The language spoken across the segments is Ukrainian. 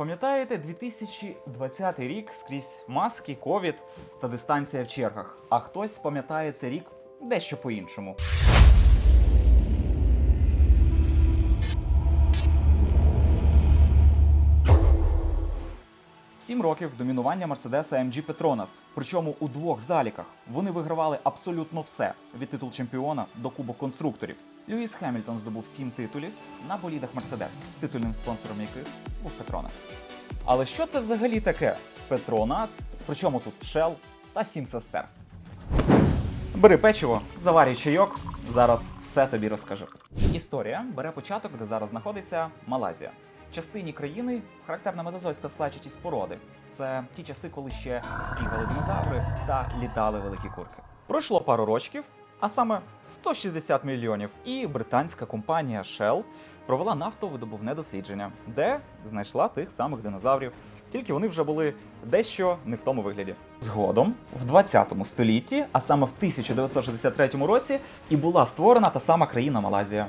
Пам'ятаєте, 2020 рік скрізь маски, ковід та дистанція в чергах. А хтось пам'ятає цей рік дещо по-іншому. Сім років домінування Мерседеса AMG Petronas. Причому у двох заліках вони вигравали абсолютно все від титул чемпіона до кубок конструкторів. Льюіс Хемільтон здобув сім титулів на болідах Мерседес, титульним спонсором яких був Petronas. Але що це взагалі таке? Petronas, причому тут Shell та сім сестер. Бери печиво, заварюй чайок, зараз все тобі розкажу. Історія бере початок, де зараз знаходиться Малайзія. Частині країни характерна мезозойська складчатість породи. Це ті часи, коли ще бігали динозаври та літали великі курки. Пройшло пару рочків, а саме 160 мільйонів, і британська компанія Shell провела нафтовидобувне дослідження, де знайшла тих самих динозаврів. Тільки вони вже були дещо не в тому вигляді. Згодом, в 20 столітті, а саме в 1963 році, і була створена та сама країна Малайзія.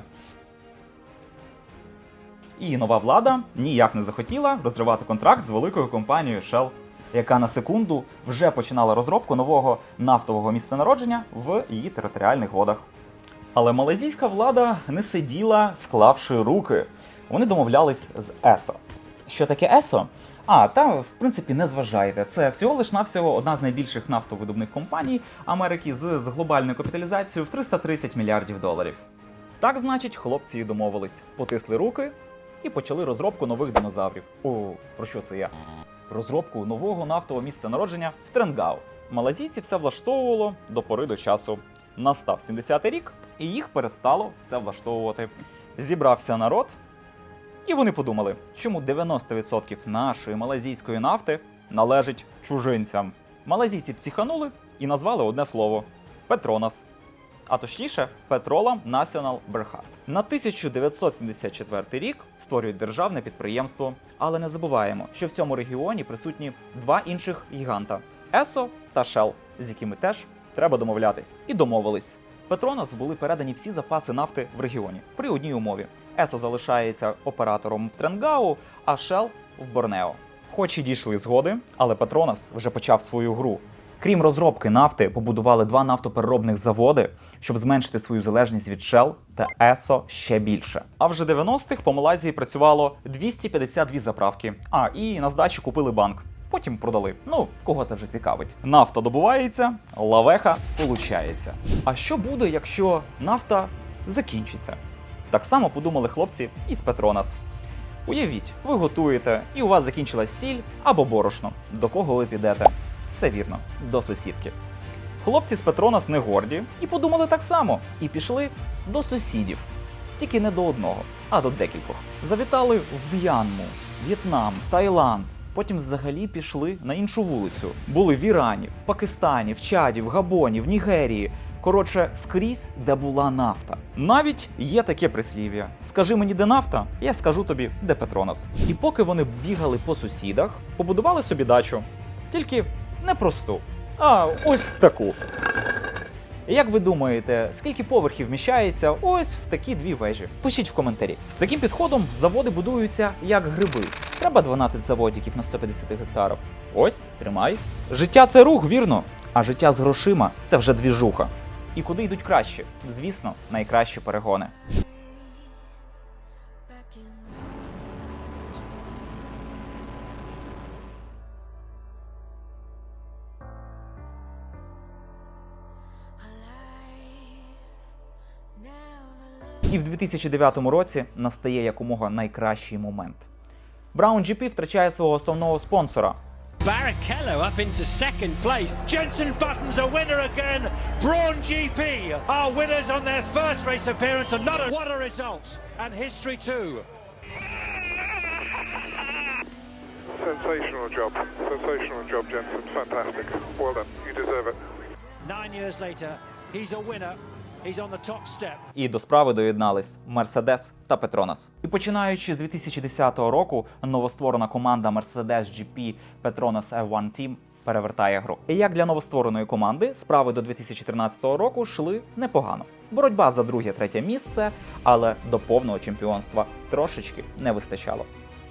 І нова влада ніяк не захотіла розривати контракт з великою компанією Shell, яка на секунду вже починала розробку нового нафтового місця народження в її територіальних водах. Але малазійська влада не сиділа, склавши руки. Вони домовлялись з ЕСО. Що таке ЕСО? А, та в принципі не зважайте. Це всього лиш навсього одна з найбільших нафтовидобних компаній Америки з, з глобальною капіталізацією в 330 мільярдів доларів. Так, значить, хлопці і домовились, потисли руки і почали розробку нових динозаврів. О, про що це я? Розробку нового нафтового місця народження в Тренгау. Малазійці все влаштовувало до пори до часу. Настав 70-й рік, і їх перестало все влаштовувати. Зібрався народ, і вони подумали, чому 90% нашої малазійської нафти належить чужинцям. Малазійці психанули і назвали одне слово Петронас. А точніше, Petroleum National Berhad. На 1974 рік створюють державне підприємство, але не забуваємо, що в цьому регіоні присутні два інших гіганта ESO та Shell, з якими теж треба домовлятись. І домовились. Петронас були передані всі запаси нафти в регіоні при одній умові: ESO залишається оператором в Тренгау, а Shell в Борнео. Хоч і дійшли згоди, але Петронас вже почав свою гру. Крім розробки нафти, побудували два нафтопереробних заводи, щоб зменшити свою залежність від Shell та ESO ще більше. А вже 90-х по Малайзії працювало 252 заправки. А і на здачу купили банк. Потім продали. Ну, кого це вже цікавить. Нафта добувається, лавеха получається. А що буде, якщо нафта закінчиться? Так само подумали хлопці із Петронас. Уявіть, ви готуєте, і у вас закінчилась сіль або борошно. До кого ви підете? Все вірно, до сусідки. Хлопці з Петронас не горді і подумали так само, і пішли до сусідів. Тільки не до одного, а до декількох. Завітали в Б'янму, В'єтнам, Таїланд. Потім взагалі пішли на іншу вулицю. Були в Ірані, в Пакистані, в Чаді, в Габоні, в Нігерії. Коротше, скрізь, де була нафта. Навіть є таке прислів'я: скажи мені, де нафта, я скажу тобі, де Петронас. І поки вони бігали по сусідах, побудували собі дачу. Тільки не просту, а ось таку. Як ви думаєте, скільки поверхів вміщається ось в такі дві вежі? Пишіть в коментарі. З таким підходом заводи будуються як гриби. Треба 12 заводиків на 150 гектарів. Ось, тримай. Життя це рух, вірно. А життя з грошима це вже двіжуха. І куди йдуть краще? Звісно, найкращі перегони. І в 2009 році настає якомога найкращий момент. Brown GP втрачає свого основного спонсора. Barrichello up into second place. Jensen Button's a winner again. Braun GP are winners on their first race appearance, and not a what a result and history too. Sensational job. Sensational job, Jensen. Fantastic. Well done. You deserve it. Nine years later, he's a winner. І до справи доєднались Мерседес та Петронас. І починаючи з 2010 року, новостворена команда Mercedes GP Petronas F1 Team перевертає гру. І як для новоствореної команди, справи до 2013 року йшли непогано. Боротьба за друге-третє місце, але до повного чемпіонства трошечки не вистачало.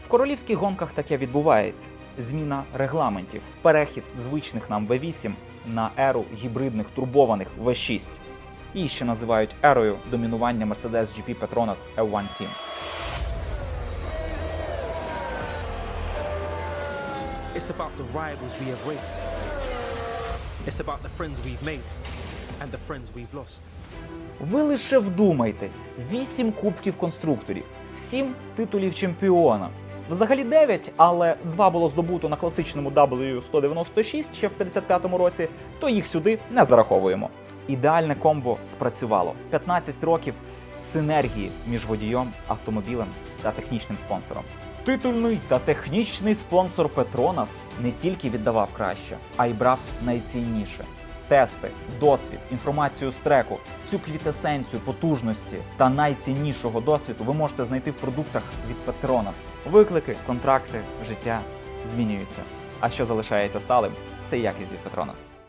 В королівських гонках таке відбувається. Зміна регламентів, перехід звичних нам V8 на еру гібридних турбованих V6. Її ще називають ерою домінування Mercedes GP Petronas F1 Team. It's about the rivals we have raced. It's about the friends we've made and the friends we've lost. Ви лише вдумайтесь: 8 кубків конструкторів, 7 титулів чемпіона. Взагалі 9, але 2 було здобуто на класичному W196 ще в 55-му році, то їх сюди не зараховуємо. Ідеальне комбо спрацювало. 15 років синергії між водієм, автомобілем та технічним спонсором. Титульний та технічний спонсор Петронас не тільки віддавав краще, а й брав найцінніше тести, досвід, інформацію з треку, цю квітесенцію потужності та найціннішого досвіду ви можете знайти в продуктах від Petronas. Виклики, контракти, життя змінюються. А що залишається сталим, це якість від Petronas.